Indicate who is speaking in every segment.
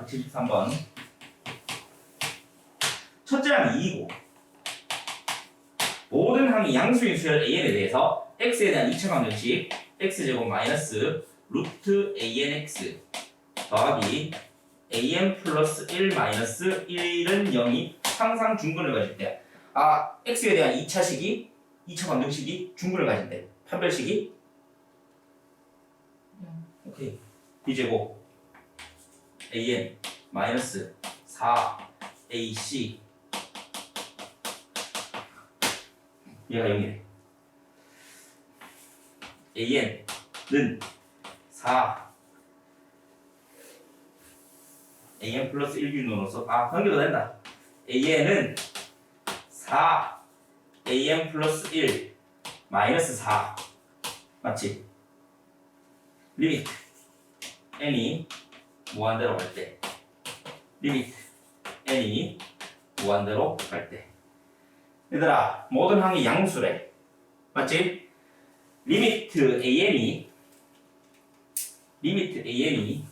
Speaker 1: 봅시다. 173번. 첫째 항이 2이고 모든 항이 양수인 수열 an에 대해서 x에 대한 2차 방정식 x제곱 마이너스 루트 anx 더하기 an 플러스 1 마이너스 1은 0이 항상 중근을 가질 때 아, x에 대한 2차식이 2차 방정식이 중근을 가진대. 판별식이 오케이. b제곱 an 마이너스 4 ac 얘가 0이래. an는 4 an 플러스 1균으로서 아 관계도 된다. an은 4 an 플러스 1 마이너스 4 맞지? 리미트 n이 무한대로 갈 때. 리미트 n이 무한대로 갈 때. 얘들아 모든 항이 양수래. 맞지? 리미트 an이 리미트 an이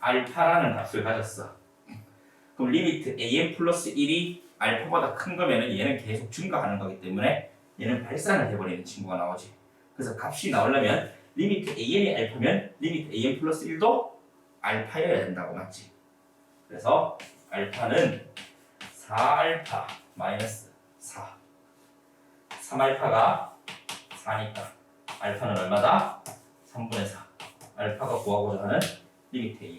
Speaker 1: 알파라는 값을 가졌어. 그럼 리미트 an 플러스 1이 알파보다 큰 거면은 얘는 계속 증가하는 거기 때문에 얘는 발산을 해버리는 친구가 나오지. 그래서 값이 나오려면 리미트 an이 알파면 리미트 an 플러스 1도 알파여야 된다고 맞지? 그래서 알파는 4알파 마이너스 4 3알파가 4니까 알파는 얼마다? 3분의 4 알파가 구하고자 하는 리미트 an입니다